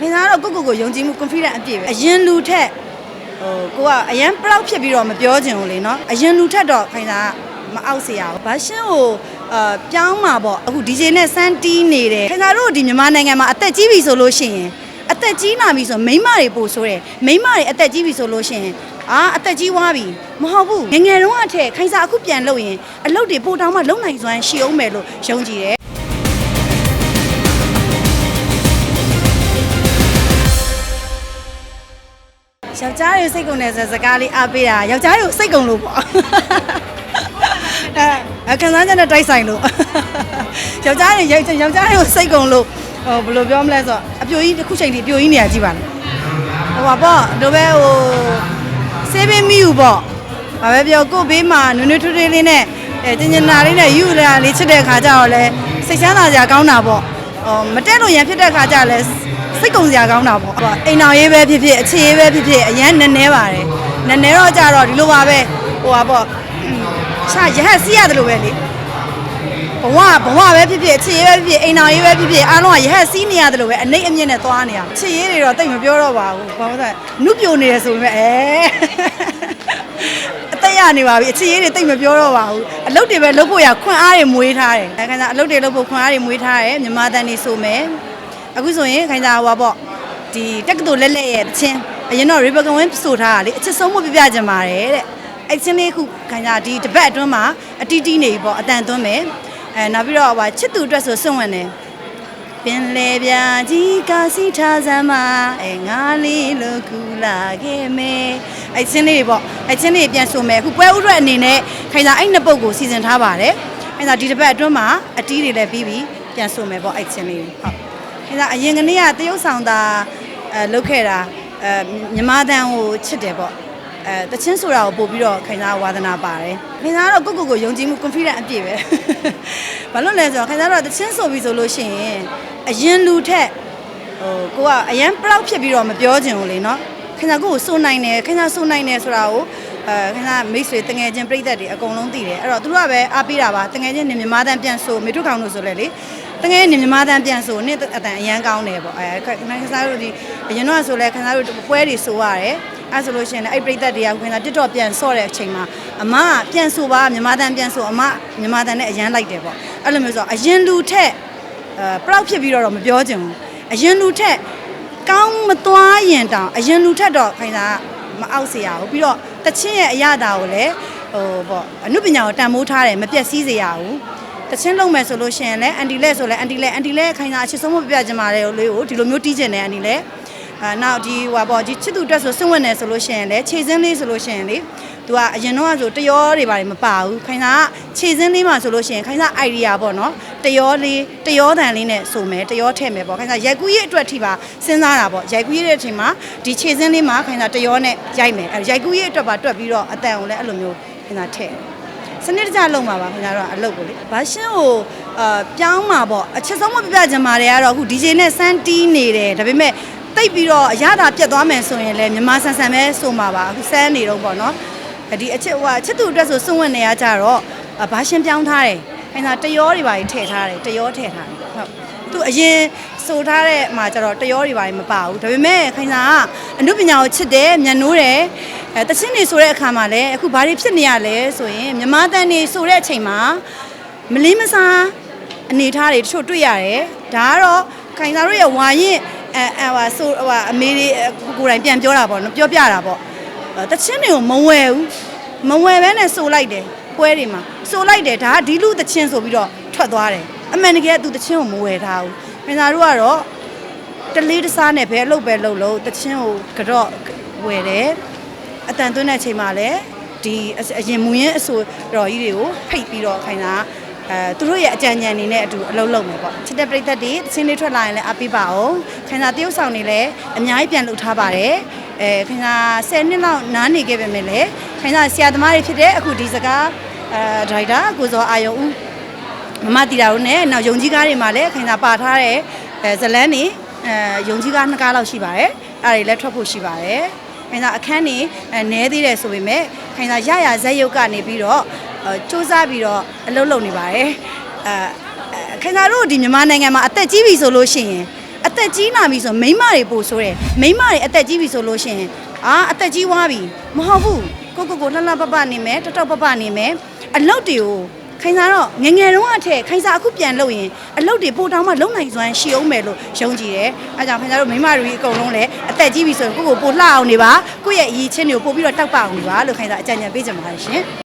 ခင်ဗျားတော့ကိုကိုကိုယုံကြည်မှု confident အပြည့်ပဲအရင်လူထက်ဟိုကိုကအရင် proud ဖြစ်ပြီးတော့မပြောချင်ဘူးလေနော်အရင်လူထက်တော့ခင်ဗျားမအောက်เสียဘူးဘာရှင်းကိုအာပြောင်းမှာပေါ့အခု DJ နဲ့စမ်းတီးနေတယ်ခင်ဗျားတို့ဒီမြန်မာနိုင်ငံမှာအသက်ကြီးပြီဆိုလို့ရှိရင်အသက်ကြီးလာပြီဆိုမိန်းမတွေပို့ဆိုတယ်မိန်းမတွေအသက်ကြီးပြီဆိုလို့ရှိရင်အာအသက်ကြီးသွားပြီမဟုတ်ဘူးငယ်ငယ်တုန်းကထက်ခိုင်စာအခုပြန်လုပ်ရင်အလုပ်တွေပို့တောင်းမှလုံနိုင်စွမ်းရှိအောင်မယ်လို့ယုံကြည်တယ် ယောက်ျားတွေစိတ်ကုန်တယ်ဆိုစကားလေးအားပေးတာယောက်ျားတွေကိုစိတ်ကုန်လို့ပေါ့အဲအခန်းစားချက်နဲ့တိုက်ဆိုင်လို့ယောက်ျားတွေယောက်ယောက်ျားတွေကိုစိတ်ကုန်လို့ဟိုဘယ်လိုပြောမလဲဆိုတော့အပြိုကြီးတစ်ခုချိန်ဒီအပြိုကြီးနေရာကြည့်ပါလားဟိုပါပေါ့တို့ပဲဟိုစေးပင်းမိယူပေါ့ဘာပဲပြောကို့ဘေးမှာနွေနွေထွေးထွေးလေးနဲ့အဲကျင်ကျင်နာလေးနဲ့ယူလာလေးချစ်တဲ့ခါကျတော့လဲစိတ်ချမ်းသာစရာကောင်းတာပေါ့ဟိုမတက်လို့ရန်ဖြစ်တဲ့ခါကျတော့လဲ စိတ်ကုံစရာကောင်းတာပေါ့အိမ်တော်ရေးပဲဖြစ်ဖြစ်အခြေရေးပဲဖြစ်ဖြစ်အရန်နည်းနည်းပါတယ်နည်းနည်းတော့ကြတော့ဒီလိုပါပဲဟိုပါပေါ့ချရဟက်စီးရတယ်လို့ပဲလေဘဝဘဝပဲဖြစ်ဖြစ်အခြေရေးပဲဖြစ်ဖြစ်အိမ်တော်ရေးပဲဖြစ်ဖြစ်အားလုံးကရဟက်စီးနေရတယ်လို့ပဲအနှိမ့်အမြင့်နဲ့သွားနေရအခြေရေးတွေတော့တိတ်မပြောတော့ပါဘူးဘာလို့လဲနုပြိုနေရဆိုပေမဲ့အဲအသက်ရနေပါပြီအခြေရေးတွေတိတ်မပြောတော့ပါဘူးအလုပ်တွေပဲလုပ်ဖို့ရခွင့်အားတွေမွေးထားတယ်အဲခါကျအလုပ်တွေလုပ်ဖို့ခွင့်အားတွေမွေးထားတယ်မြန်မာတန်နေဆိုမယ် အခုဆိုရင်ခိုင်စာဟွာပေါ့ဒီတက္ကသိုလ်လက်လက်ရဲ့တချင်းအရင်တော့ Rebecca Win ဆိုထားတာလေအချစ်ဆုံးမပြပြကြမှာတယ်တဲ့အဲ့ချင်းလေးခုခိုင်စာဒီတပတ်အတွင်းမှာအတီးတီးနေပြီပေါ့အတန်သွင်းမယ်အဲနောက်ပြီးတော့ဟွာချစ်သူအတွက်ဆိုစွန့်ဝင်တယ်ပင်လေပြာကြီးကစီထားစမ်းမအဲငါလေးလို့ကူလာခဲ့မယ်အဲ့ချင်းလေးပေါ့အဲ့ချင်းလေးပြန်ဆိုမယ်အခုပွဲဥရွက်အနေနဲ့ခိုင်စာအဲ့နှစ်ပုတ်ကိုစီစဉ်ထားပါတယ်ခိုင်စာဒီတပတ်အတွင်းမှာအတီးတွေလည်းပြီးပြီပြန်ဆိုမယ်ပေါ့အဲ့ချင်းလေးဟုတ် အဲဒါအရင်ကနေ့ကတရုတ်ဆောင်တာအဲလုပ်ခဲ့တာအဲမြမတန်းကိုချစ်တယ်ပေါ့အဲတချင်းဆိုတာကိုပို့ပြီးတော့ခိုင်စားဝါသနာပါတယ်ခိုင်စားတော့ကိုကိုကိုယုံကြည်မှု confident အပြည့်ပဲဘာလို့လဲဆိုတော့ခိုင်စားတော့တချင်းဆိုပြီးဆိုလို့ရှိရင်အရင်လူထက်ဟိုကိုကအရင် proud ဖြစ်ပြီးတော့မပြောချင်ဘူးလေနော်ခိုင်စားကိုကိုစိုးနိုင်တယ်ခိုင်စားစိုးနိုင်တယ်ဆိုတာကိုအဲခိုင်စားမိတ်ဆွေတငယ်ချင်းပြိသက်တွေအကုန်လုံးသိတယ်အဲ့တော့သူတို့ကပဲအားပေးတာပါတငယ်ချင်းနေမြမတန်းပြန်ဆိုမေထုခေါင်လို့ဆိုလဲလေ တကယ်နေမြမတန်းပြန်ဆိုနှစ်အတန်အရန်ကောင်းတယ်ပေါ့အဲခဏခစားတို့ဒီအရင်တော့ဆိုလဲခစားတို့ပွဲတွေဆိုရတယ်အဲဆိုလို့ရှိရင်လည်းအဲ့ပြိသက်တွေကခွင်သာတစ်တော့ပြန်ဆော့တဲ့အချိန်မှာအမကပြန်ဆိုပါမြမတန်းပြန်ဆိုအမမြမတန်းနဲ့အရန်လိုက်တယ်ပေါ့အဲ့လိုမျိုးဆိုအရင်လူထက်အဲပလောက်ဖြစ်ပြီးတော့မပြောချင်ဘူးအရင်လူထက်ကောင်းမသွားရင်တောင်အရင်လူထက်တော့ခိုင်သာမအောက်เสียရဘူးပြီးတော့တချင်းရဲ့အရသာကိုလည်းဟိုပေါ့အနုပညာကိုတန်ဖိုးထားတယ်မပြတ်စည်းစေရဘူး တချင်းလုံးမယ်ဆိုလို့ရှိရင်လည်းအန်တီလက်ဆိုလည်းအန်တီလက်အန်တီလက်ခိုင်းတာအချစ်ဆုံးမပြပြချင်ပါတယ်လို့လေးကိုဒီလိုမျိုးတီးကျင်တယ်အန်တီလက်အာနောက်ဒီဟွာပေါ့ဒီချစ်သူတက်ဆိုစွန့်ဝင်တယ်ဆိုလို့ရှိရင်လည်းခြေစင်းလေးဆိုလို့ရှိရင်လေသူကအရင်တော့ဆိုတရောတွေပါတယ်မပါဘူးခိုင်းတာကခြေစင်းလေးမှဆိုလို့ရှိရင်ခိုင်းတာ idea ပေါ့နော်တရောလေးတရောတန်လေးနဲ့ဆိုမယ်တရောထည့်မယ်ပေါ့ခိုင်းတာရိုက်ကူးရေးအတွက်ထိပါစဉ်းစားတာပေါ့ရိုက်ကူးရေးတဲ့အချိန်မှာဒီခြေစင်းလေးမှာခိုင်းတာတရောနဲ့ရိုက်မယ်အဲရိုက်ကူးရေးအတွက်ပါတွက်ပြီးတော့အတန်ကိုလည်းအဲ့လိုမျိုးခိုင်းတာထည့်တယ် စနစ်တကျလုံးပါပါခင်ဗျားတို့ကအလုပ်ကိုလေဘာရှင်းကိုအာပြောင်းမှာပေါ့အချက်ဆုံးမပြပြချင်ပါတယ်ကတော့အခု DJ နဲ့စမ်းတီးနေတယ်ဒါပေမဲ့တိတ်ပြီးတော့အရသာပြတ်သွားမယ်ဆိုရင်လည်းမြန်မာဆန်ဆန်ပဲဆိုမှာပါအခုစမ်းနေတော့ပေါ့နော်ဒီအချက်ဟိုအချက်သူအတွက်ဆိုစွန့်ဝင်နေရကြတော့ဘာရှင်းပြောင်းထားတယ်ခင်ဗျာတရောတွေပါထည့်ထားတယ်တရောထည့်ထားတယ်ဟုတ် သူအရင်ဆိုထားတဲ့မှာကျတော့တရောတွေပါမပါဘူးဒါပေမဲ့ခင်ဗျာကအနုပညာကိုချစ်တယ်ညံနိုးတယ်အဲတချင်းနေဆိုတဲ့အခါမှာလည်းအခုဘာတွေဖြစ်နေရလဲဆိုရင်မြမတန်နေဆိုတဲ့အချိန်မှာမလေးမစားအနေထားတွေတချို့တွေ့ရတယ်ဒါကတော့ခိုင်စာတို့ရဲ့ဝါရင်အဲအဲဟာဆိုဟိုအမေတွေကိုယ်တိုင်ပြန်ပြောတာပေါ့နော်ပြောပြတာပေါ့တချင်းတွေကိုမဝယ်ဘူးမဝယ်ဘဲနဲ့ဆိုလိုက်တယ်ပွဲတွေမှာဆိုလိုက်တယ်ဒါကဒီလူတချင်းဆိုပြီးတော့ထွက်သွားတယ် အမှန်တကယ်သူတချင်းကိုမဝယ်ထားဘူးခိုင်စာတို့ကတော့တလေးတစားနဲ့ပဲအလုပ်ပဲလုပ်လို့တချင်းကိုကတော့ဝယ်တယ်အတန်သွင်းတဲ့အချိန်မှာလည်းဒီအရင်မူရင်းအဆိုတော်ကြီးတွေကိုဖိတ်ပြီးတော့ခိုင်းတာအဲသူတို့ရဲ့အကြံဉာဏ်နေနဲ့အတူအလုပ်လုပ်မယ်ပေါ့ချစ်တဲ့ပြိသက်တွေတချင်းလေးထွက်လာရင်လည်းအားပေးပါအောင်ခိုင်းတာတရုပ်ဆောင်နေလည်းအများကြီးပြန်လုပ်ထားပါတယ်အဲခိုင်းတာ10နှစ်လောက်နားနေခဲ့ပေမဲ့လည်းခိုင်းတာဆရာသမားတွေဖြစ်တဲ့အခုဒီစကားအဲဒရိုက်တာကိုစောအာယုံဦး မမတီတာတို့နဲ့နောက်ယုံကြီးကားတွေမှာလည်းခင်ဗျာပါထားတဲ့အဲဇလန်းနေအဲယုံကြီးကားနှစ်ကားလောက်ရှိပါတယ်အဲ့ဒါတွေလည်းထွက်ဖို့ရှိပါတယ်ခင်ဗျာအခန်းနေအဲနဲသေးတယ်ဆိုပေမဲ့ခင်ဗျာရရဇက်ရုပ်ကနေပြီးတော့အဲစူးစမ်းပြီးတော့အလုပ်လုပ်နေပါတယ်အဲအဲခင်ဗျာတို့ဒီမြန်မာနိုင်ငံမှာအသက်ကြီးပြီဆိုလို့ရှိရင်အသက်ကြီးလာပြီဆိုမိန်းမတွေပို့ဆိုတယ်မိန်းမတွေအသက်ကြီးပြီဆိုလို့ရှိရင်အာအသက်ကြီးသွားပြီမဟုတ်ဘူးကိုကိုကိုလှလှပပနေမယ်တောက်တောက်ပပနေမယ်အလုပ်တွေကို ခိုင်စားတော့ငယ်ငယ်တုန်းကထက်ခိုင်စားအခုပြန်လုပ်ရင်အလုပ်တွေပိုတောင်းမှလုံနိုင်စွမ်းရှိအောင်မယ်လို့ယုံကြည်တယ်အဲကြောင့်ခိုင်စားတို့မိန်းမတွေအကုန်လုံးလည်းအသက်ကြီးပြီဆိုရင်ကိုကိုပိုလှအောင်နေပါကိုယ့်ရဲ့အရေးချင်းတွေကိုပို့ပြီးတော့တောက်ပအောင်နေပါလို့ခိုင်စားအကြံဉာဏ်ပေးချင်ပါတယ်ရှင်